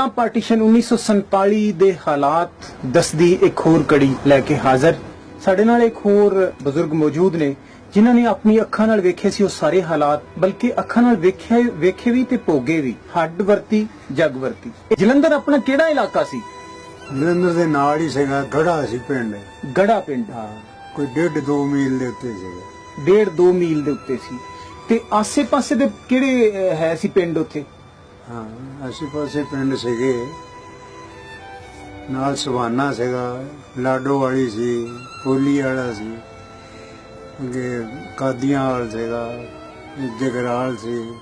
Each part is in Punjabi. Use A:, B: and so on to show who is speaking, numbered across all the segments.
A: ਪੰਜਾਬ ਪਾਰਟੀਸ਼ਨ 1947 ਦੇ ਹਾਲਾਤ ਦੱਸਦੀ ਇੱਕ ਹੋਰ ਕੜੀ ਲੈ ਕੇ ਹਾਜ਼ਰ। ਸਾਡੇ ਨਾਲ ਇੱਕ ਹੋਰ ਬਜ਼ੁਰਗ ਮੌਜੂਦ ਨੇ ਜਿਨ੍ਹਾਂ ਨੇ ਆਪਣੀ ਅੱਖਾਂ ਨਾਲ ਵੇਖੇ ਸੀ ਉਹ ਸਾਰੇ ਹਾਲਾਤ ਬਲਕਿ ਅੱਖਾਂ ਨਾਲ ਵੇਖੇ ਵੇਖੇ ਵੀ ਤੇ ਭੋਗੇ ਵੀ ਹੱਡ ਵਰਤੀ ਜਗ ਵਰਤੀ। ਜਲੰਧਰ ਆਪਣਾ ਕਿਹੜਾ ਇਲਾਕਾ ਸੀ?
B: ਜਲੰਧਰ ਦੇ ਨਾਲ ਹੀ ਸੀਗਾ ਗੜਾ ਸੀ ਪਿੰਡ।
A: ਗੜਾ ਪਿੰਡ।
B: ਹਾਂ ਕੋਈ ਡੇਢ 2 ਮੀਲ ਦੇ ਉੱਤੇ ਸੀਗਾ।
A: ਡੇਢ 2 ਮੀਲ ਦੇ ਉੱਤੇ ਸੀ। ਤੇ ਆਸੇ-ਪਾਸੇ ਦੇ ਕਿਹੜੇ ਹੈ ਸੀ ਪਿੰਡ ਉੱਥੇ?
B: ਹਾਂ ਆਸੇ ਪਾਸੇ ਪਿੰਡ ਸੀਗੇ। ਨਾਲ ਸਵਾਨਾ ਸੀਗਾ ਲਾਡੋ ਵਾਲੀ ਸੀ ਕੋਲੀ ਵਾਲਾ ਸੀ। ਅੱਗੇ ਕਾਦੀਆਂ ਵਾਲ ਸੀਗਾ ਜਗਰਾਲ ਸੀ।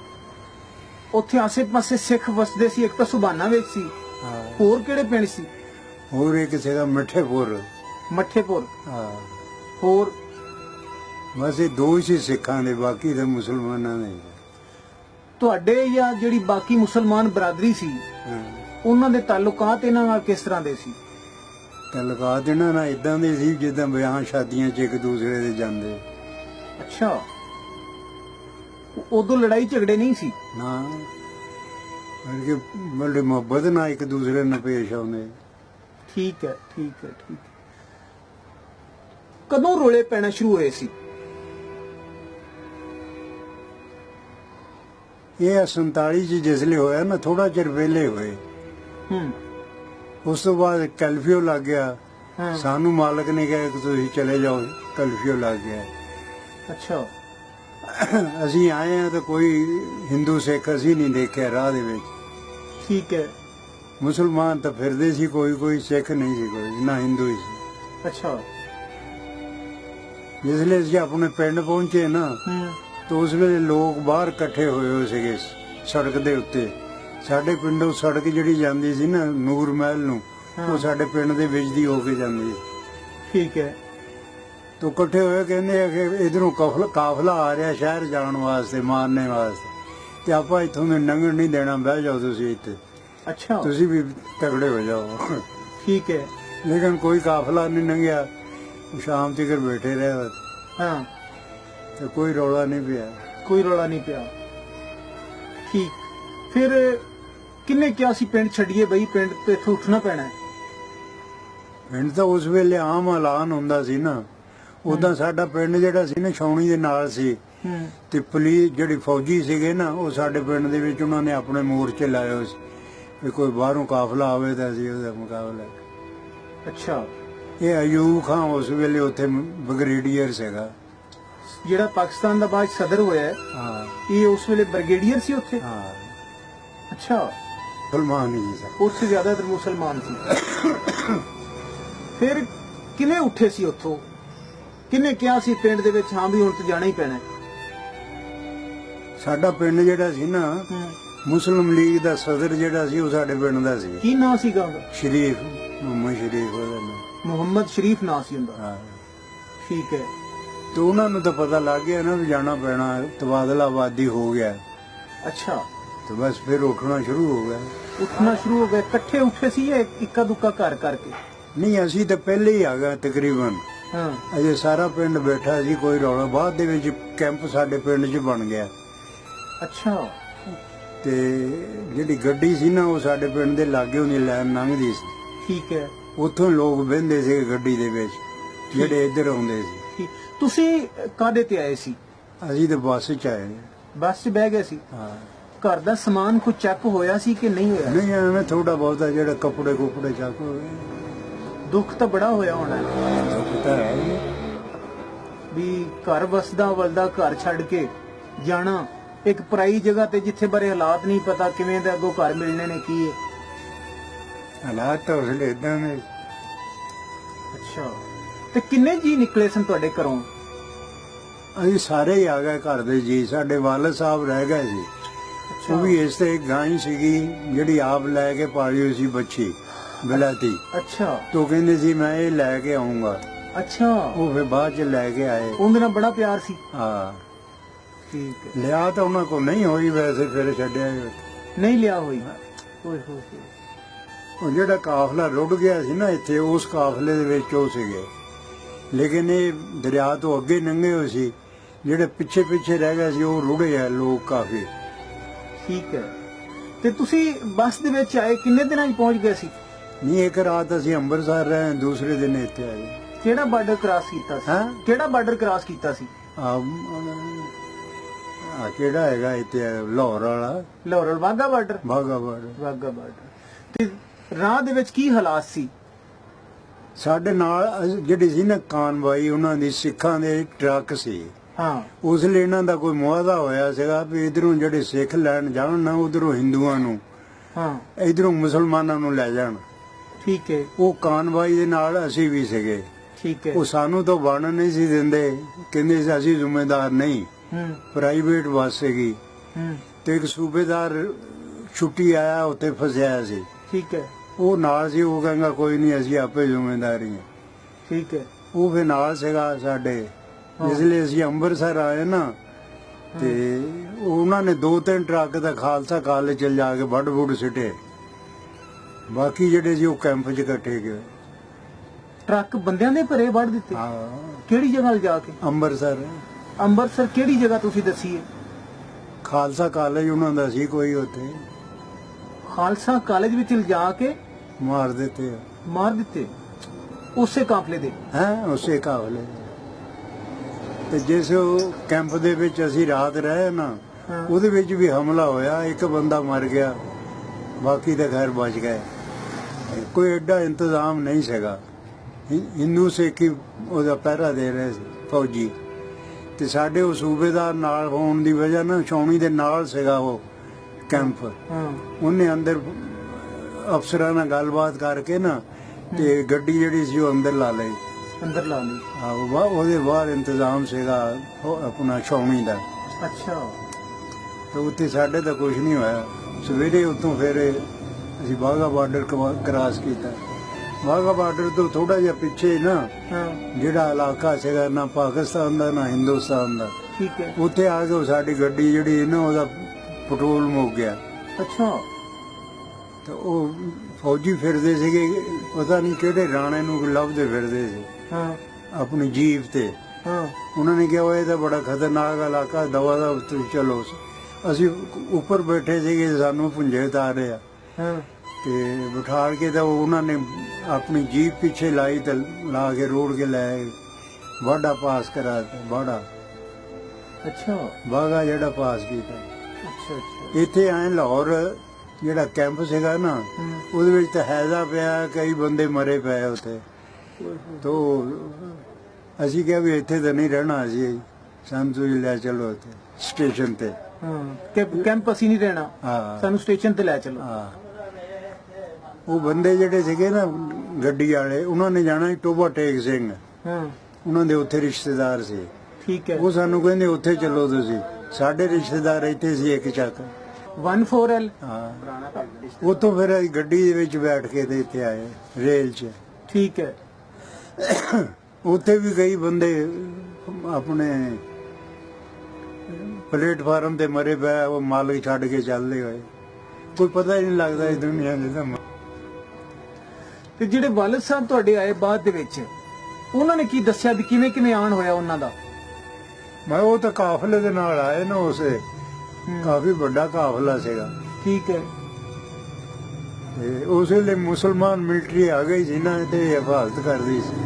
A: ਉੱਥੇ ਆਸੇ-ਪਾਸੇ ਸਿੱਖ ਵਸਦੇ ਸੀ ਇੱਕ ਤਾਂ ਸੁਬਾਨਾ ਵਿੱਚ ਸੀ।
B: ਹਾਂ।
A: ਹੋਰ ਕਿਹੜੇ ਪਿੰਡ ਸੀ?
B: ਹੋਰ ਇੱਕ ਸੀਗਾ ਮਿੱਠੇਪੁਰ।
A: ਮੱਠੇਪੁਰ।
B: ਹਾਂ।
A: ਹੋਰ?
B: ਬਸ ਇਹ ਦੋ ਹੀ ਸੀ ਸਿੱਖਾਂ ਦੇ ਬਾਕੀ ਤਾਂ ਮੁਸਲਮਾਨਾਂ ਦੇ
A: ਤੁਹਾਡੇ ਜਾਂ ਜਿਹੜੀ ਬਾਕੀ ਮੁਸਲਮਾਨ ਬਰਾਦਰੀ ਸੀ ਉਹਨਾਂ ਦੇ ਤਾਲੁਕਾਤ ਇਹਨਾਂ ਨਾਲ ਕਿਸ ਤਰ੍ਹਾਂ ਦੇ ਸੀ?
B: ਤਲਕਾਤ ਇਹਨਾਂ ਨਾਲ ਇਦਾਂ ਦੇ ਸੀ ਜਿੱਦਾਂ ਵਿਆਹ ਸ਼ਾਦੀਆਂ 'ਚ ਇੱਕ ਦੂਸਰੇ ਦੇ ਜਾਂਦੇ।
A: ਅੱਛਾ। ਉਦੋਂ ਲੜਾਈ ਝਗੜੇ ਨਹੀਂ ਸੀ?
B: ਨਾ। ਬਲਕਿ ਬੜੇ ਮੁਹੱਬਤ ਨਾਲ ਇੱਕ ਦੂਸਰੇ ਨਾਲ ਪੇਸ਼ ਆਉਂਦੇ।
A: ਠੀਕ ਹੈ ਠੀਕ ਹੈ ਠੀਕ ਕਦੋਂ ਰੋਲੇ ਪੈਣਾ ਸ਼ੁਰੂ ਹੋਏ ਸੀ?
B: ਇਹ 47 ਚ ਜਿਸਲੇ ਹੋਇਆ ਨਾ ਥੋੜਾ ਚਿਰ ਵੇਲੇ ਹੋਏ।
A: ਹੂੰ।
B: ਉਸ ਤੋਂ ਬਾਅਦ ਕੈਲਫੀਓ ਲੱਗ ਗਿਆ। ਸਾਨੂੰ ਮਾਲਕ ਨੇ ਕਿਹਾ ਕਿ ਤੁਸੀਂ ਚਲੇ ਜਾਓ ਕੈਲਫੀਓ ਲੱਗ ਗਿਆ।
A: ਅੱਛਾ।
B: ਅਸੀਂ ਆਏ ਆ ਤਾਂ ਕੋਈ ਹਿੰਦੂ ਸਿੱਖ ਅਸੀਂ ਨਹੀਂ ਦੇਖਿਆ ਰਾਹ ਦੇ ਵਿੱਚ।
A: ਠੀਕ ਹੈ।
B: ਮੁਸਲਮਾਨ ਤਾਂ ਫਿਰਦੇ ਸੀ ਕੋਈ ਕੋਈ ਸਿੱਖ ਨਹੀਂ ਸੀ ਕੋਈ ਨਾ ਹਿੰਦੂ ਹੀ ਸੀ।
A: ਅੱਛਾ।
B: ਜਿਸਲੇ ਅਸੀਂ ਆਪਣੇ ਪਿੰਡ ਪਹੁੰਚੇ ਨਾ ਤਾਂ ਉਸ ਵੇਲੇ ਲੋਕ ਬਾਹਰ ਇਕੱਠੇ ਹੋਏ ਹੋਏ ਸੀਗੇ ਸੜਕ ਦੇ ਉੱਤੇ। ਸਾਡੇ ਪਿੰਡੋਂ ਸੜਕ ਜਿਹੜੀ ਜਾਂਦੀ ਸੀ ਨਾ ਨੂਰ ਮਹਿਲ ਨੂੰ। ਉਹ ਸਾਡੇ ਪਿੰਡ ਦੇ ਵਿੱਚ ਦੀ ਹੋ ਕੇ ਜਾਂਦੀ ਸੀ।
A: ਠੀਕ ਹੈ।
B: ਤੋ ਇਕੱਠੇ ਹੋਏ ਕਹਿੰਦੇ ਆ ਕਿ ਇਧਰੋਂ ਕਾਫਲਾ ਕਾਫਲਾ ਆ ਰਿਹਾ ਸ਼ਹਿਰ ਜਾਣ ਵਾਸਤੇ ਮਾਰਨੇ ਵਾਸਤੇ। ਤੇ ਆਪਾਂ ਇੱਥੋਂ ਦੇ ਲੰਘਣ ਨਹੀਂ ਦੇਣਾ ਬਹਿ ਜਾਓ ਤੁਸੀਂ ਇੱਥੇ।
A: ਅੱਛਾ।
B: ਤੁਸੀਂ ਵੀ ਤਗੜੇ ਹੋ ਜਾਓ।
A: ਠੀਕ ਹੈ।
B: ਲੇਕਿਨ ਕੋਈ ਕਾਫਲਾ ਨਹੀਂ ਲੰਘਿਆ ਸ਼ਾਮ ਤੱਕ ਬੈਠੇ ਰਹੇ।
A: ਹਾਂ।
B: ਤੇ ਕੋਈ ਰੌਲਾ ਨਹੀਂ ਪਿਆ।
A: ਕੋਈ ਰੌਲਾ ਨਹੀਂ ਪਿਆ। ਠੀਕ। ਫਿਰ ਕਿੰਨੇ ਕਿਹਾ ਸੀ ਪਿੰਡ ਛੱਡੀਏ ਬਈ? ਪਿੰਡ ਤੇ ਇੱਥੋਂ ਉੱਠਣਾ ਪੈਣਾ ਹੈ?
B: ਪਿੰਡ ਤਾਂ ਉਸ ਵੇਲੇ ਆਮ ਐਲਾਨ ਹੁੰਦਾ ਸੀ ਨਾ। ਉਦਾਂ ਸਾਡਾ ਪਿੰਡ ਜਿਹੜਾ ਸੀ ਨਾ ਛਾਉਣੀ ਦੇ ਨਾਲ ਸੀ। ਤੇ ਪੁਲਿਸ ਜਿਹੜੀ ਫੌਜੀ ਸੀਗੇ ਨਾ ਉਹ ਸਾਡੇ ਪਿੰਡ ਦੇ ਵਿੱਚ ਉਹਨਾਂ ਨੇ ਆਪਣੇ ਮੋਰਚੇ ਲਾਏ ਹੋਏ ਸੀ। ਵੀ ਕੋਈ ਬਾਹਰੋਂ ਕਾਫਲਾ ਆਵੇ ਤਾਂ ਅਸੀਂ ਉਹਦਾ ਮੁਕਾਬਲਾ
A: ਅੱਛਾ।
B: ਇਹ ਅਯੂਬ ਖਾਨ ਉਸ ਵੇਲੇ ਉੱਥੇ ਬ੍ਰਿਗੇਡੀਅਰ ਸੀਗਾ।
A: ਜਿਹੜਾ ਪਾਕਿਸਤਾਨ ਦਾ ਬਾਅਦ ਸਦਰ ਹੋਇਆ ਹੈ,
B: ਹਾਂ।
A: ਇਹ ਉਸ ਵੇਲੇ ਬ੍ਰਿਗੇਡੀਅਰ ਸੀ ਉੱਥੇ?
B: ਹਾਂ।
A: ਅੱਛਾ।
B: ਸਲਮਾਨ ਹੀ ਸੀ।
A: ਉੱਥੇ ਜ਼ਿਆਦਾਤਰ ਮੁਸਲਮਾਨ ਸੀ। ਫਿਰ ਕਿਵੇਂ ਉੱਠੇ ਸੀ ਉੱਥੋਂ? ਕਿੰਨੇ ਕਿਹਾ ਸੀ ਪਿੰਡ ਦੇ ਵਿੱਚ ਹਾਂ ਵੀ ਹੁਣ ਤਾਂ ਜਾਣਾ ਹੀ ਪੈਣਾ?
B: ਸਾਡਾ ਪਿੰਡ ਜਿਹੜਾ ਸੀ ਨਾ ਮੁਸਲਿਮ ਲੀਗ ਦਾ ਸਦਰ ਜਿਹੜਾ ਸੀ ਉਹ ਸਾਡੇ ਪਿੰਡ ਦਾ ਸੀ।
A: ਕੀ ਨਾਂ ਸੀਗਾ ਉਹਦਾ?
B: ਸ਼ਰੀਫ ਮੁਹੰਮਦ ਸ਼ਰੀਫ ਉਹਦਾ ਨਾਮ
A: ਮੁਹੰਮਦ ਸ਼ਰੀਫ ਨਾਂ ਸੀ ਉਹਦਾ।
B: ਹਾਂ।
A: ਠੀਕ ਹੈ।
B: ਤੇ ਉਹਨਾਂ ਨੂੰ ਤਾਂ ਪਤਾ ਲੱਗ ਗਿਆ ਨਾ ਵੀ ਜਾਣਾ ਪੈਣਾ ਤਬਾਦਲਾਬਾਦੀ ਹੋ ਗਿਆ।
A: ਅੱਛਾ।
B: ਤੇ ਬਸ ਫਿਰ ਉੱਠਣਾ ਸ਼ੁਰੂ ਹੋ ਗਿਆ।
A: ਉੱਠਣਾ ਸ਼ੁਰੂ ਹੋ ਗਏ ਇਕੱਠੇ ਉੱਠੇ ਸੀ ਜਾਂ ਇੱਕਾ ਦੁੱਕਾ ਘਰ ਕਰਕੇ?
B: ਨਹੀਂ ਅਸੀਂ ਤਾਂ ਪਹਿਲੇ ਹੀ ਆ ਗਏ ਤਕਰੀਬਨ।
A: ਹਾਂ।
B: ਅਜੇ ਸਾਰਾ ਪਿੰਡ ਬੈਠਾ ਸੀ ਕੋਈ ਰੌਲਾ। ਬਾਅਦ ਦੇ ਵਿੱਚ ਕੈਂਪ ਸਾਡੇ ਪਿੰਡ 'ਚ ਬਣ ਗਿਆ।
A: ਅੱਛਾ।
B: ਤੇ ਜਿਹੜੀ ਗੱਡੀ ਸੀ ਨਾ ਉਹ ਸਾਡੇ ਪਿੰਡ ਦੇ ਲਾਗੇ ਉਹਦੀ ਲਾਈਨ ਲੰਘਦੀ ਸੀ।
A: ਠੀਕ ਹੈ।
B: ਉੱਥੋਂ ਲੋਕ ਬਹਿੰਦੇ ਸੀ ਗੱਡੀ ਦੇ ਵਿੱਚ ਜਿਹੜੇ ਇੱਧਰ ਆਉਂਦੇ ਸੀ।
A: ਤੁਸੀਂ ਕਾਦੇ ਤੇ ਆਏ ਸੀ?
B: ਅਸੀਂ ਤਾਂ ਬੱਸ 'ਚ ਆਏ
A: ਬੱਸ 'ਚ ਬਹਿ ਗਏ ਸੀ?
B: ਹਾਂ।
A: ਘਰ ਦਾ ਸਮਾਨ ਕੋਈ ਚੈੱਕ ਹੋਇਆ ਸੀ ਕਿ ਨਹੀਂ ਹੋਇਆ?
B: ਨਹੀਂ ਐਵੇਂ ਥੋੜਾ ਬਹੁਤਾ ਜਿਹੜਾ ਕੱਪੜੇ ਕੁਪੜੇ ਚੱਕ ਹੋਏ।
A: ਦੁੱਖ ਤਾਂ ਬੜਾ ਹੋਇਆ ਹੋਣਾ। ਹੈ।
B: ਪਤਾ ਹੈ
A: ਵੀ ਘਰ ਵਸਦਾ ਵਲਦਾ ਘਰ ਛੱਡ ਕੇ ਜਾਣਾ ਇੱਕ ਪਰਾਈ ਜਗ੍ਹਾ ਤੇ ਜਿੱਥੇ ਬਾਰੇ ਹਾਲਾਤ ਨਹੀਂ ਪਤਾ ਕਿਵੇਂ ਦੇ ਅੱਗੋਂ ਘਰ ਮਿਲਣੇ ਨੇ ਕੀ ਹੈ।
B: ਹਾਲਾਤ ਤਾਂ ਉਸ ਵੇਲੇ ਇਦਾਂ ਦੇ।
A: ਅੱਛਾ। ਤੇ ਕਿੰਨੇ ਜੀ ਨਿਕਲੇ ਸਨ ਤੁਹਾਡੇ ਘਰੋਂ?
B: ਅਸੀਂ ਸਾਰੇ ਹੀ ਆ ਗਏ ਘਰ ਦੇ ਜੀ ਸਾਡੇ ਵਾਲਦ ਸਾਹਿਬ ਰਹਿ ਗਏ ਸੀ ਉਹ ਵੀ ਇਸ ਤੇ ਇੱਕ ਗਾਂ ਹੀ ਸੀਗੀ ਜਿਹੜੀ ਆਪ ਲੈ ਕੇ ਪਾਲੀ ਹੋਈ ਸੀ ਬੱਚੀ ਬਲਾਤੀ।
A: ਅੱਛਾ।
B: ਤੋ ਕਹਿੰਦੇ ਸੀ ਮੈਂ ਇਹ ਲੈ ਕੇ ਆਉਂਗਾ
A: ਅੱਛਾ।
B: ਉਹ ਫਿਰ ਬਾਅਦ ਚ ਲੈ ਕੇ ਆਏ।
A: ਉਹਦੇ ਨਾਲ ਬੜਾ ਪਿਆਰ ਸੀ।
B: ਹਾਂ।
A: ਠੀਕ ਹੈ।
B: ਲਿਆ ਤਾਂ ਉਹਨਾਂ ਕੋਲ ਨਹੀਂ ਹੋਈ ਵੈਸੇ ਫਿਰ ਛੱਡਿਆ ਹੀ।
A: ਨਹੀਂ ਲਿਆ ਹੋਈ। ਓਏ ਹੋਏ ਹੋਏ।
B: ਉਹ ਜਿਹੜਾ ਕਾਫਲਾ ਰੁੜ ਗਿਆ ਸੀ ਨਾ ਇੱਥੇ ਉਸ ਕਾਫਲੇ ਦੇ ਵਿੱਚ ਉਹ ਸੀਗੇ। ਲੇਕਿਨ ਇਹ ਦਰਿਆ ਤੋਂ ਅੱਗੇ ਲੰਘੇ ਹੋਏ ਸੀ। ਜਿਹੜੇ ਪਿੱਛੇ ਪਿੱਛੇ ਰਹਿ ਗਏ ਸੀ ਉਹ ਰੁੜੇ ਆ ਲੋਕ ਕਾਫੀ।
A: ਠੀਕ ਹੈ। ਤੇ ਤੁਸੀਂ ਬੱਸ ਦੇ ਵਿੱਚ ਆਏ ਕਿੰਨੇ ਦਿਨਾਂ 'ਚ ਪਹੁੰਚ ਗਏ ਸੀ?
B: ਨਹੀਂ ਇੱਕ ਰਾਤ ਅਸੀਂ ਅੰਮ੍ਰਿਤਸਰ ਰਹੇ ਦੂਸਰੇ ਦਿਨ ਇੱਥੇ ਆਏ।
A: ਕਿਹੜਾ ਬਾਰਡਰ ਕ੍ਰਾਸ ਕੀਤਾ ਸੀ?
B: ਹੈਂ?
A: ਕਿਹੜਾ ਬਾਰਡਰ ਕ੍ਰਾਸ ਕੀਤਾ ਸੀ?
B: ਆ ਆ ਕਿਹੜਾ ਹੈਗਾ ਇੱਥੇ ਲਾਹੌਰ ਵਾਲਾ?
A: Lahore Wagah border?
B: Wagah border.
A: Wagah border. ਤੇ ਰਾਹ ਦੇ ਵਿੱਚ ਕੀ ਹਾਲਾਤ ਸੀ?
B: ਸਾਡੇ ਨਾਲ ਜਿਹੜੀ ਸੀ ਨਾ ਕਾਨਵਾਈ ਉਹਨਾਂ ਦੀ ਸਿੱਖਾਂ ਦੇ ਟਰੱਕ ਸੀ।
A: ਹਾਂ।
B: ਉਸ ਲਈ ਇਹਨਾਂ ਦਾ ਕੋਈ ਮੁਆਦਾ ਹੋਇਆ ਸੀਗਾ ਵੀ ਇਧਰੋਂ ਜਿਹੜੇ ਸਿੱਖ ਲੈਣ ਜਾਣ ਨਾ ਉਧਰੋਂ ਹਿੰਦੂਆਂ ਨੂੰ
A: ਹਾਂ।
B: ਇਧਰੋਂ ਮੁਸਲਮਾਨਾਂ ਨੂੰ ਲੈ ਜਾਣ।
A: ਠੀਕ ਹੈ
B: ਉਹ ਕਾਨਵਾਈ ਦੇ ਨਾਲ ਅਸੀਂ ਵੀ ਸੀਗੇ।
A: ਠੀਕ ਹੈ
B: ਉਹ ਸਾਨੂੰ ਤਾਂ ਵਣ ਨਹੀਂ ਸੀ ਦਿੰਦੇ। ਕਹਿੰਦੇ ਸੀ ਅਸੀਂ ਜ਼ਿੰਮੇਦਾਰ ਨਹੀਂ।
A: ਹੂੰ।
B: ਪ੍ਰਾਈਵੇਟ ਬੱਸ ਸੀਗੀ।
A: ਹੂੰ।
B: ਤੇ ਇੱਕ ਸੂਬੇਦਾਰ ਛੁੱਟੀ ਆਇਆ ਉੱਥੇ ਫਸਿਆ ਸੀ।
A: ਠੀਕ ਹੈ
B: ਉਹ ਨਾਲ ਸੀ ਉਹ ਕਹਿੰਦਾ ਕੋਈ ਨਹੀਂ ਅਸੀਂ ਆਪੇ ਜ਼ਿੰਮੇਦਾਰੀ ਹਾਂ
A: ਠੀਕ ਹੈ।
B: ਉਹ ਫਿਰ ਨਾਲ ਸੀਗਾ ਸਾਡੇ। ਇਸ ਲਈ ਅਸੀਂ ਅੰਮ੍ਰਿਤਸਰ ਆਏ ਨਾ ਤੇ ਉਹਨਾਂ ਨੇ ਦੋ ਤਿੰਨ ਟਰੱਕ ਦਾ ਖਾਲਸਾ ਕਾਲਜ ਚ ਜਾ ਕੇ ਵੱਡ ਵੁੱਡ ਸਿੱਟੇ। ਬਾਕੀ ਜਿਹੜੇ ਸੀ ਉਹ ਕੈਂਪ 'ਚ ਇਕੱਠੇ ਗਏ।
A: ਟਰੱਕ ਬੰਦਿਆਂ ਦੇ ਭਰੇ ਵੜ ਦਿੱਤੇ?
B: ਹਾਂ।
A: ਕਿਹੜੀ ਜਗ੍ਹਾ ਲਿਜਾ ਕੇ?
B: ਅੰਮ੍ਰਿਤਸਰ।
A: ਅੰਮ੍ਰਿਤਸਰ ਕਿਹੜੀ ਜਗ੍ਹਾ ਤੁਸੀਂ ਦੱਸੀ ਹੈ?
B: ਖਾਲਸਾ ਕਾਲਜ ਉਹਨਾਂ ਦਾ ਸੀ ਕੋਈ ਉੱਥੇ।
A: ਖਾਲਸਾ ਕਾਲਜ ਵਿੱਚ ਲਿਜਾ ਕੇ
B: ਮਾਰ ਦਿੱਤੇ
A: ਮਾਰ ਦਿੱਤੇ? ਉਸੇ ਕਾਫਲੇ ਦੇ?
B: ਹੈ ਉਸੇ ਕਾਵਲੇ ਤੇ ਜਿਸ ਉਹ ਕੈਂਪ ਦੇ ਵਿੱਚ ਅਸੀਂ ਰਾਤ ਰਹੇ ਨਾ
A: ਹਾਂ।
B: ਉਹਦੇ ਵਿੱਚ ਵੀ ਹਮਲਾ ਹੋਇਆ ਇੱਕ ਬੰਦਾ ਮਰ ਗਿਆ ਬਾਕੀ ਤਾਂ ਖੈਰ ਬਚ ਗਏ। ਕੋਈ ਐਡਾ ਇੰਤਜ਼ਾਮ ਨਹੀਂ ਸੀਗਾ। ਹਿ- ਹਿੰਦੂ ਸਿੱਖੀ ਉਹਦਾ ਪਹਿਰਾ ਦੇ ਰਹੇ ਸੀ ਫੌਜੀ। ਤੇ ਸਾਡੇ ਉਹ ਸੂਬੇਦਾਰ ਨਾਲ ਹੋਣ ਦੀ ਵਜ੍ਹਾ ਨਾਲ ਛਾਉਣੀ ਦੇ ਨਾਲ ਸੀਗਾ ਉਹ ਕੈਂਪ।
A: ਹਾਂ।
B: ਉਹਨੇ ਅੰਦਰ ਅਫਸਰਾਂ ਨਾਲ ਗੱਲਬਾਤ ਕਰਕੇ ਨਾ ਤੇ ਗੱਡੀ ਜਿਹੜੀ ਸੀ ਉਹ ਅੰਦਰ ਲਾ ਲਈ।
A: ਅੰਦਰ ਲਾ ਲਈ।
B: ਬਾ- ਉਹਦੇ ਬਾਹਰ ਇੰਤਜ਼ਾਮ ਸੀਗਾ ਉਹ ਆਪਣਾ ਛਾਉਣੀ ਦਾ।
A: ਅੱਛਾ।
B: ਤੇ ਉੱਥੇ ਸਾਡੇ ਤਾਂ ਕੁਝ ਨਹੀਂ ਹੋਇਆ। ਸਵੇਰੇ ਉੱਥੋਂ ਫਿਰ ਅਸੀਂ ਬਾਗਾ ਬਾਰਡਰ ਕ੍ਰਾਸ ਕੀਤਾ। ਬਾਗਾ ਬਾਰਡਰ ਤੋਂ ਥੋੜਾ ਜਿਹਾ ਪਿੱਛੇ ਨਾ
A: ਹਾਂ।
B: ਜਿਹੜਾ ਇਲਾਕਾ ਸੀਗਾ ਨਾ ਪਾਕਿਸਤਾਨ ਦਾ ਨਾ ਹਿੰਦੁਸਤਾਨ ਦਾ।
A: ਠੀਕ ਹੈ।
B: ਉੱਥੇ ਆ ਕੇ ਸਾਡੀ ਗੱਡੀ ਜਿਹੜੀ ਨਾ ਉਹਦਾ ਪੈਟਰੋਲ ਮੁੱਕ ਗਿਆ।
A: ਅੱਛਾ।
B: ਤੇ ਉਹ ਫੌਜੀ ਫਿਰਦੇ ਸੀਗੇ ਪਤਾ ਨਹੀਂ ਕਿਹੜੇ ਰਾਣੇ ਨੂੰ ਲੱਭਦੇ ਫਿਰਦੇ ਸੀ।
A: ਹਾਂ।
B: ਆਪਣੀ ਜੀਪ ਤੇ।
A: ਹਾਂ।
B: ਉਹਨਾਂ ਨੇ ਕਿਹਾ ਇਹ ਤਾਂ ਬੜਾ ਖਤਰਨਾਕ ਇਲਾਕਾ ਦਵਾ ਦਾ ਉੱਤੇ ਚਲੋ। ਅਸੀਂ ਉੱਪਰ ਬੈਠੇ ਸੀਗੇ ਸਾਨੂੰ ਪੁੰਜੇ ਉਤਾਰੇ ਆ।
A: ਹਾਂ।
B: ਤੇ ਬਿਠਾ ਕੇ ਤਾਂ ਉਹਨਾਂ ਨੇ ਆਪਣੀ ਜੀਪ ਪਿੱਛੇ ਲਾਈ ਤੇ ਲਾ ਕੇ ਰੋੜ ਕੇ ਲੈ। ਵਾਢਾ ਪਾਸ ਕਰਾ ਵਾਢਾ।
A: ਅੱਛਾ।
B: ਬਾਗਾ ਜਿਹੜਾ ਪਾਸ ਕੀਤਾ।
A: ਅੱਛਾ ਅੱਛਾ।
B: ਇੱਥੇ ਆਏ ਲਾਹੌਰ ਜਿਹੜਾ ਕੈਂਪ ਸੀਗਾ ਨਾ ਉਹਦੇ ਵਿੱਚ ਤਾਂ ਹੈਜ਼ਾ ਪਿਆ ਕਈ ਬੰਦੇ ਮਰੇ ਪਏ ਉੱਥੇ। ਤੋ ਅਸੀਂ ਕਿਹਾ ਵੀ ਇੱਥੇ ਤਾਂ ਨਹੀਂ ਰਹਿਣਾ ਜੀ ਸਾਨੂੰ ਲੈ ਚਲੋ ਉੱਥੇ ਸਟੇਸ਼ਨ ਤੇ।
A: ਹਾਂ ਕੈਂਪ ਅਸੀਂ ਨਹੀਂ ਰਹਿਣਾ। ਸਾਨੂੰ ਸਟੇਸ਼ਨ ਤੇ ਲੈ ਚਲੋ।
B: ਹਾਂ। ਉਹ ਬੰਦੇ ਜਿਹੜੇ ਸੀਗੇ ਨਾ ਗੱਡੀ ਵਾਲੇ ਉਹਨਾਂ ਨੇ ਜਾਣਾ ਸੀ ਟੋਬਾ ਟੇਕ ਸਿੰਘ।
A: ਹਾਂ।
B: ਉਹਨਾਂ ਦੇ ਉੱਥੇ ਰਿਸ਼ਤੇਦਾਰ ਸੀ।
A: ਠੀਕ ਹੈ।
B: ਉਹ ਸਾਨੂੰ ਕਹਿੰਦੇ ਉੱਥੇ ਚੱਲੋ ਤੁਸੀਂ। ਸਾਡੇ ਰਿਸ਼ਤੇਦਾਰ ਇੱਥੇ ਸੀ ਇੱਕ ਚੱਕ।
A: 14L
B: ਹਾਂ। ਉੱਥੋਂ ਫਿਰ ਅਸੀਂ ਗੱਡੀ ਦੇ ਵਿੱਚ ਬੈਠ ਕੇ ਤੇ ਇੱਥੇ ਆਏ ਰੇਲ 'ਚ।
A: ਠੀਕ ਹੈ।
B: ਉੱਥੇ ਵੀ ਕਈ ਬੰਦੇ ਆਪਣੇ ਪਲੇਟਫਾਰਮ ਤੇ ਮਰੇ ਪਏ ਉਹ ਮਾਲਕ ਛੱਡ ਕੇ ਚੱਲਦੇ ਹੋਏ। ਕੋਈ ਪਤਾ ਹੀ ਨਹੀਂ ਲੱਗਦਾ ਇਸ ਦੁਨੀਆ ਦੇ ਤਾਂ
A: ਤੇ ਜਿਹੜੇ ਵਾਲਦ ਸਾਹਿਬ ਤੁਹਾਡੇ ਆਏ ਬਾਅਦ ਦੇ ਵਿੱਚ ਉਹਨਾਂ ਨੇ ਕੀ ਦੱਸਿਆ ਵੀ ਕਿਵੇਂ ਕਿਵੇਂ ਆਣ ਹੋਇਆ ਉਹਨਾਂ ਦਾ?
B: ਮੈਂ ਉਹ ਤਾਂ ਕਾਫਲੇ ਦੇ ਨਾਲ ਆਏ ਨਾ ਉਸੇ। ਕਾਫੀ ਵੱਡਾ ਕਾਫਲਾ ਸੀਗਾ।
A: ਠੀਕ ਹੈ।
B: ਤੇ ਉਸ ਵੇਲੇ ਮੁਸਲਮਾਨ ਮਿਲਟਰੀ ਆ ਗਈ ਸੀ ਨਾ ਤੇ ਹਿਫਾਜ਼ਤ ਕਰਦੀ ਸੀ।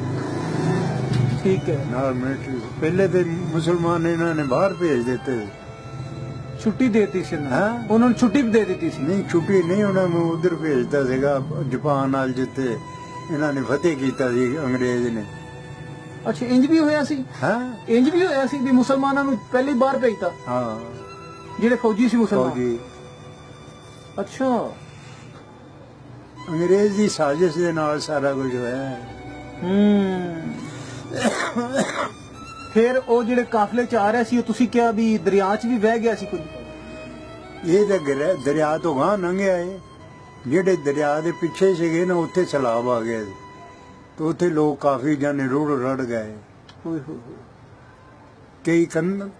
A: ਠੀਕ ਹੈ।
B: ਨਾਲ ਮਿਲਟਰੀ ਪਹਿਲੇ ਤੇ ਮੁਸਲਮਾਨ ਇਹਨਾਂ ਨੇ ਬਾਹਰ ਭੇਜ ਦਿੱਤੇ।
A: ਛੁੱਟੀ ਦਿੱਤੀ ਸੀ? ਨੂੰ। ਉਹਨਾਂ ਨੂੰ ਛੁੱਟੀ ਵੀ ਦੇ ਦਿੱਤੀ ਸੀ।
B: ਨਹੀਂ ਛੁੱਟੀ ਨਹੀਂ ਉਹਨਾਂ ਨੂੰ ਉਧਰ ਭੇਜਦਾ ਸੀਗਾ ਜਾਪਾਨ ਨਾਲ ਜਿੱਥੇ ਇਹਨਾਂ ਨੇ ਫਤਿਹ ਕੀਤਾ ਸੀ ਅੰਗਰੇਜ਼ ਨੇ।
A: ਅੱਛਾ ਇੰਜ ਵੀ ਹੋਇਆ ਸੀ?
B: ਹਾਂ?
A: ਇੰਜ ਵੀ ਹੋਇਆ ਸੀ ਵੀ ਮੁਸਲਮਾਨਾਂ ਨੂੰ ਪਹਿਲੀ ਬਾਹਰ ਭੇਜਤਾ?
B: ਹਾਂ।
A: ਜਿਹੜੇ ਫੌਜੀ ਸੀ ਮੁਸਲਮਾਨ?
B: ਫੌਜੀ।
A: ਅੱਛਾ।
B: ਅੰਗਰੇਜ਼ ਦੀ ਸਾਜ਼ਿਸ਼ ਦੇ ਨਾਲ ਸਾਰਾ ਕੁਝ ਹੋਇਆ ਹੈ।
A: ਹੂੰ। ਫਿਰ ਉਹ ਜਿਹੜੇ ਕਾਫਲੇ ਚ ਆ ਰਿਹਾ ਸੀ ਉਹ ਤੁਸੀਂ ਕਿਹਾ ਵੀ ਦਰਿਆ ਚ ਵੀ ਵਹਿ ਗਿਆ ਸੀ ਕੁਝ?
B: ਇਹ ਤਾਂ ਗਰੇ- ਦਰਿਆ ਤੋਂ ਗਾਂ ਲੰਘਿਆ ਏ ਜਿਹੜੇ ਦਰਿਆ ਦੇ ਪਿੱਛੇ ਸੀਗੇ ਨਾ ਉੱਥੇ ਸਲਾਬ ਆ ਗਿਆ ਸੀ। ਤੇ ਉੱਥੇ ਲੋਕ ਕਾਫੀ ਜਾਨੇ ਰੁੜ ਰੜ ਗਏ।
A: ਹੋਏ ਹੋਏ ਹੋਏ।
B: ਕਈ ਕੰਨ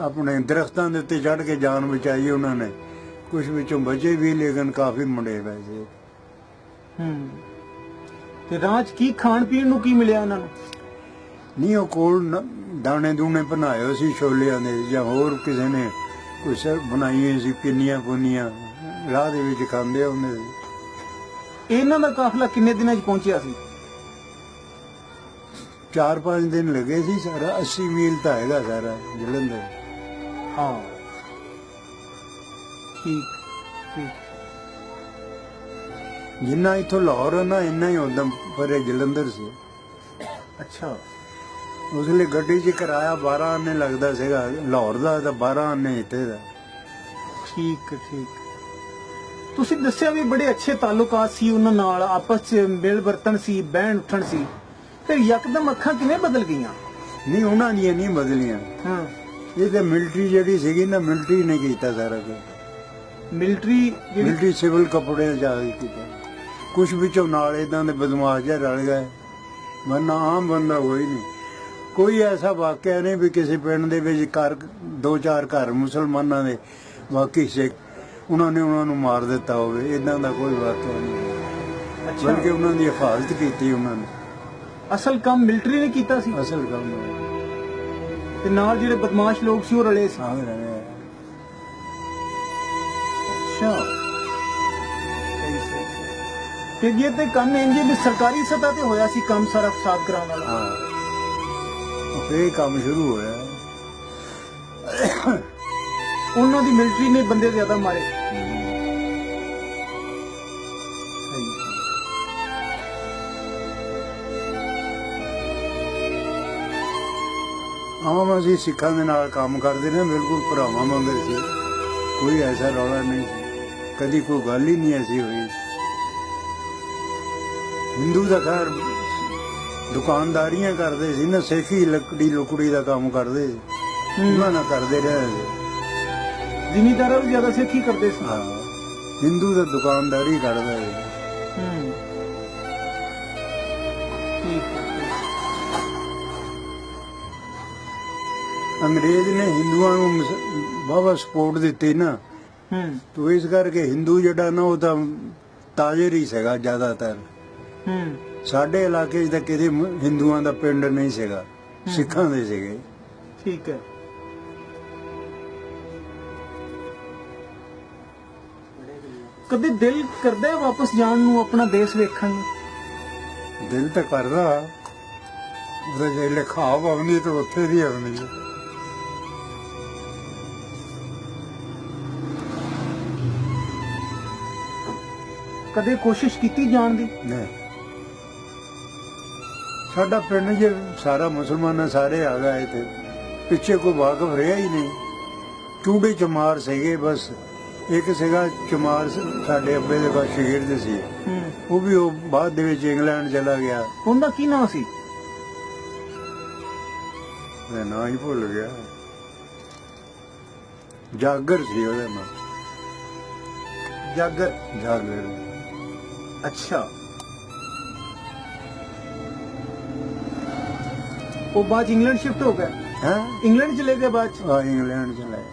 B: ਆਪਣੇ ਦਰਖਤਾਂ ਦੇ ਉੱਤੇ ਚੜ ਕੇ ਜਾਨ ਬਚਾਈ ਉਹਨਾਂ ਨੇ। ਕੁਝ ਵਿੱਚੋਂ ਬਚੇ ਵੀ ਲੇਕਿਨ ਕਾਫੀ ਮੁੰਡੇ ਵੈਸੇ
A: ਹੂੰ। ਤੇ ਚ ਕੀ ਖਾਣ ਪੀਣ ਨੂੰ ਕੀ ਮਿਲਿਆ ਉਹਨਾਂ ਨੂੰ?
B: ਨਹੀਂ ਉਹ ਕੋਲ ਦਾਣੇ ਦੂਣੇ ਬਣਾਏ ਹੋਏ ਸੀ ਛੋਲਿਆਂ ਦੇ ਜਾਂ ਹੋਰ ਕਿਸੇ ਨੇ ਕੁਛ ਬਣਾਈਆਂ ਸੀ ਪਿੰਨੀਆਂ ਪੁੰਨੀਆਂ ਰਾਹ ਦੇ ਵਿੱਚ ਖਾਂਦੇ ਹੁੰਦੇ
A: ਇਹਨਾਂ ਦਾ ਕਾਫਲਾ ਕਿੰਨੇ ਦਿਨਾਂ 'ਚ ਪਹੁੰਚਿਆ ਸੀ?
B: ਚਾਰ ਪੰਜ ਦਿਨ ਲੱਗੇ ਸੀ ਸਾਰਾ 80 ਮੀਲ ਤਾਂ ਹੈਗਾ ਸਾਰਾ ਜਲੰਧਰ।
A: ਹਾਂ। ਠੀਕ ਠੀਕ।
B: ਜਿੰਨਾ ਇੱਥੋਂ ਲਾਹੌਰ ਨਾ ਇੰਨਾ ਹੀ ਉਦਮ ਪਰੇ ਜਲੰਧਰ ਸੀ।
A: ਅੱਛਾ।
B: ਉਸ ਲਈ ਗੱਡੀ 'ਚ ਕਿਰਾਇਆ 12 ਆਨੇ ਲੱਗਦਾ ਸੀਗਾ। ਲਾਹੌਰ ਦਾ ਤਾਂ 12 ਆਨੇ ਇੱਥੇ ਦਾ।
A: ਠੀਕ ਠੀਕ। ਤੁਸੀਂ ਦੱਸਿਆ ਵੀ ਬੜੇ ਅੱਛੇ ਤਾਲੁਕਾਤ ਸੀ ਉਹਨਾਂ ਨਾਲ ਆਪਸ 'ਚ ਮਿਲ ਵਰਤਨ ਸੀ ਬਹਿਣ ਉੱਠਣ ਸੀ। ਫਿਰ ਯਕਦਮ ਅੱਖਾਂ ਕਿਵੇਂ ਬਦਲ ਗਈਆਂ?
B: ਨਹੀਂ ਉਹਨਾਂ ਦੀਆਂ ਨਹੀਂ ਬਦਲੀਆਂ।
A: ਹਾਂ।
B: ਇਹ ਤਾਂ ਮਿਲਟਰੀ ਜਿਹੜੀ ਸੀਗੀ ਨਾ ਮਿਲਟਰੀ ਨੇ ਕੀਤਾ ਸਾਰਾ ਕੁਝ।
A: ਮਿਲਟਰੀ
B: ਮਿਲਟਰੀ ਸਿਵਲ ਕੱਪੜੇ ਜਾ ਕੇ ਕੀਤਾ। ਕੁਝ ਵਿੱਚੋਂ ਨਾਲ ਇਦਾਂ ਦੇ ਬਦਮਾਸ਼ ਜਿਹਾ ਰਲ ਗਏ ਮਰਨਾ ਆਮ ਬੰਦਾ ਕੋਈ ਨਹੀਂ। ਕੋਈ ਐਸਾ ਵਾਕਿਆ ਨਹੀਂ ਵੀ ਕਿਸੇ ਪਿੰਡ ਦੇ ਵਿੱਚ ਘਰ ਦੋ ਚਾਰ ਘਰ ਮੁਸਲਮਾਨਾਂ ਦੇ ਬਾਕੀ ਸਿੱਖ ਉਹਨਾਂ ਨੇ ਉਹਨਾਂ ਨੂੰ ਮਾਰ ਦਿੱਤਾ ਹੋਵੇ। ਇਦਾਂ ਦਾ ਕੋਈ ਵਾਕਿਆ ਨਹੀਂ।
A: ਅੱਛਾ।
B: ਬਲਕਿ ਉਹਨਾਂ ਦੀ ਹਿਫਾਜ਼ਤ ਕੀਤੀ ਉਹਨਾਂ ਨੇ।
A: ਅਸਲ ਕੰਮ ਮਿਲਟਰੀ ਨੇ ਕੀਤਾ ਸੀ।
B: ਅਸਲ ਕੰਮ
A: ਤੇ ਨਾਲ ਜਿਹੜੇ ਬਦਮਾਸ਼ ਲੋਕ ਸੀ ਉਹ ਰਲੇ ਸੀ।
B: ਸਾਹਮਣੇ ਰਹੇ
A: ਅੱਛਾ। ਤੇ ਇਹ ਤੇ ਕੰਮ ਇੰਜੇ ਵੀ ਸਰਕਾਰੀ ਸਤਹ ਤੇ ਹੋਇਆ ਸੀ ਕੰਮ ਸਾਰਾ ਫਸਾਦ ਕਰਾਉਣ ਵਾਲਾ।
B: ਹਾਂ। ਉਹ ਫੇਰ ਕੰਮ ਸ਼ੁਰੂ ਹੋਇਆ।
A: ਉਹਨਾਂ ਦੀ ਮਿਲਟਰੀ ਨੇ ਬੰਦੇ ਜ਼ਿਆਦਾ ਮਾਰੇ।
B: ਆਮ ਅਸੀਂ ਸਿੱਖਾਂ ਦੇ ਨਾਲ ਕੰਮ ਕਰਦੇ ਨੇ ਬਿਲਕੁਲ ਭਰਾਵਾਂ ਵਾਂਗਰ ਸੀ। ਕੋਈ ਐਸਾ ਰੌਲਾ ਨਹੀਂ ਸੀ। ਕਦੀ ਕੋਈ ਗੱਲ ਹੀ ਨਹੀਂ ਐਸੀ ਹੋਈ। ਹਿੰਦੂ ਦਾ ਘਰ ਦੁਕਾਨਦਾਰੀਆਂ ਕਰਦੇ ਸੀ ਨਾ ਸੇਖੀ ਲੱਕੜੀ ਲੁਕੜੀ ਦਾ ਕੰਮ ਕਰਦੇ ਸੀ। ਉਹਨਾਂ ਨਾਲ ਕਰਦੇ ਰਹੇ।
A: ਜ਼ਿਮੀਦਾਰਾਂ ਵੀ ਜ਼ਿਆਦਾ ਸਿੱਖੀ ਕਰਦੇ ਸੀ।
B: ਹਾਂ ਹਿੰਦੂ ਦਾ ਦੁਕਾਨਦਾਰੀ ਕਰਦਾ ਸੀ।
A: ਹੂੰ। ਠੀਕ
B: ਅੰਗਰੇਜ਼ ਨੇ ਹਿੰਦੂਆਂ ਨੂੰ ਬਾਬਾ ਸਪੋਰਟ ਦਿੱਤੀ ਨਾ।
A: ਹੂੰ।
B: ਤੋ ਇਸ ਕਰਕੇ ਹਿੰਦੂ ਜਿਹੜਾ ਨਾ ਉਹ ਤਾਂ ਤਾਜਰ ਹੀ ਸੀਗਾ ਜ਼ਿਆਦਾਤਰ।
A: ਹੂੰ।
B: ਸਾਡੇ ਇਲਾਕੇ 'ਚ ਤਾਂ ਮ- ਹਿੰਦੂਆਂ ਦਾ ਪਿੰਡ ਨਹੀਂ ਸੀਗਾ। ਸਿੱਖਾਂ ਦੇ ਸੀਗੇ।
A: ਠੀਕ ਹੈ। ਕਦੇ ਦਿਲ ਕਰਦਾ ਹੈ ਵਾਪਸ ਜਾਣ ਨੂੰ ਆਪਣਾ ਦੇਸ਼ ਵੇਖਣ ਨੂੰ?
B: ਦਿਲ ਤਾਂ ਕਰਦਾ। ਉਹਦਾ ਜੇ ਲਿਖਾਵ ਆਉਂਦੀ ਤਾਂ ਉੱਥੇ ਦੀ ਆਉਂਦੀ ਹੈ
A: ਕਦੇ ਕੋਸ਼ਿਸ਼ ਕੀਤੀ ਜਾਣ ਦੀ?
B: ਨਹੀਂ। ਸਾਡਾ ਪਿੰਡ ਜੇ ਸਾਰਾ ਮੁਸਲਮਾਨ ਸਾਰੇ ਆ ਗਏ ਤੇ ਪਿੱਛੇ ਕੋਈ ਵਾਕਫ ਰਿਹਾ ਹੀ ਨਹੀਂ। ਚੂੜੇ ਚਮਾਰ ਸੀਗੇ ਬਸ। ਇੱਕ ਸੀਗਾ ਚਮਾਰ ਸਾਡੇ ਅੱਬੇ ਦੇ ਕੋਲ ਸ਼ਗਿਰਦ ਸੀ। ਉਹ ਵੀ ਉਹ ਬਾਅਦ ਦੇ ਵਿੱਚ ਇੰਗਲੈਂਡ ਚਲਾ ਗਿਆ।
A: ਉਹਦਾ ਕੀ ਨਾਮ ਸੀ?
B: ਮੈਂ ਨਾਂ ਹੀ ਭੁੱਲ ਗਿਆ। ਜਾਗਰ ਸੀ ਉਹਦਾ ਨਾਮ
A: ਜਾਗਰ।
B: ਜਾਗਰ।
A: ਅੱਛਾ। ਉਹ ਬਾਅਦ ਇੰਗਲੈਂਡ ਸ਼ਿਫਟ ਹੋ ਗਿਆ।
B: ਹੈ?
A: ਇੰਗਲੈਂਡ ਚਲੇ ਗਏ ਬਾਅਦ 'ਚ।
B: ਆ ਇੰਗਲੈਂਡ ਚਲਾ ਗਿਆ।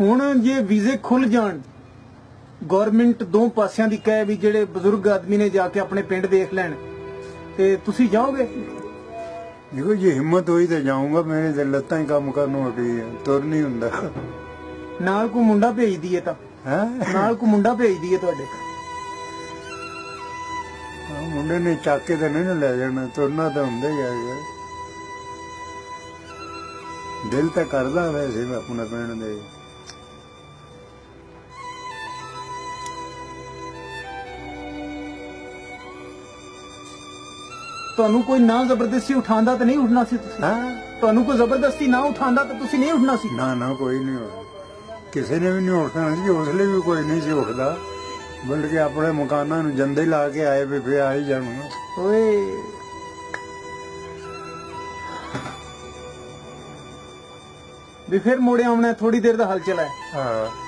A: ਹੁਣ ਜੇ ਵੀਜ਼ੇ ਖੁੱਲ ਜਾਣ ਗਵਰਨਮੈਂਟ ਦੋ ਪਾਸਿਆਂ ਦੀ ਕਹੇ ਵੀ ਜਿਹੜੇ ਬਜ਼ੁਰਗ ਆਦਮੀ ਨੇ ਜਾ ਕੇ ਆਪਣੇ ਪਿੰਡ ਦੇਖ ਲੈਣ ਤੇ ਤੁਸੀਂ ਜਾਓਗੇ?
B: ਦੇਖੋ ਜੇ ਹਿੰਮਤ ਹੋਈ ਤਾਂ ਜਾਊਂਗਾ ਮੇਰੇ ਤੇ ਲੱਤਾਂ ਹੀ ਕੰਮ ਕਰਨ ਨੂੰ ਹਟੀ ਹੈ ਤੁਰ ਨਹੀਂ ਹੁੰਦਾ।
A: ਨਾਲ ਕੋਈ ਮੁੰਡਾ ਭੇਜ ਦਈਏ ਤਾਂ।
B: ਹੈ?
A: ਨਾਲ ਕੋਈ ਮੁੰਡਾ ਭੇਜ ਦਈਏ ਤੁਹਾਡੇ।
B: ਮੁੰਡੇ ਨੇ ਚੱਕ ਕੇ ਤਾਂ ਨਹੀਂ ਨਾ ਲੈ ਜਾਣਾ ਤੁਰਨਾ ਤਾਂ ਹੁੰਦਾ ਹੀ ਹੈਗਾ ਦਿਲ ਤਾਂ ਕਰਦਾ ਵੈਸੇ ਮੈਂ ਆਪਣਾ ਪਿੰਡ ਦੇ।
A: ਤੁਹਾਨੂੰ ਕੋਈ ਨਾ ਜ਼ਬਰਦਸਤੀ ਉਠਾਉਂਦਾ ਤਾਂ ਨਹੀਂ ਉੱਠਣਾ ਸੀ ਤੁਸੀਂ?
B: ਹਾਂ।
A: ਤੁਹਾਨੂੰ ਕੋਈ ਜ਼ਬਰਦਸਤੀ ਨਾ ਉਠਾਉਂਦਾ ਤਾਂ ਤੁਸੀਂ ਨਹੀਂ ਉੱਠਣਾ ਸੀ?
B: ਨਾ ਨਾ ਕੋਈ ਨਹੀਂ ਹੋਣਾ ਕਿਸੇ ਨੇ ਵੀ ਨਹੀਂ ਉੱਠਣਾ ਸੀ ਉਸ ਲਈ ਵੀ ਕੋਈ ਨਹੀਂ ਸੀ ਉੱਠਦਾ। ਬਲਕਿ ਆਪਣੇ ਮਕਾਨਾਂ ਨੂੰ ਜੰਦੇ ਲਾ ਕੇ ਆਏ ਵੀ ਫੇ ਆ ਹੀ ਜਾਣਾ।
A: ਓਏ। ਵੀ ਫਿਰ ਮੋੜੇ ਆਉਣਾ ਥੋੜੀ ਦੇਰ ਦਾ ਹਲ ਚਲਾ ਹੈ।
B: ਹਾਂ।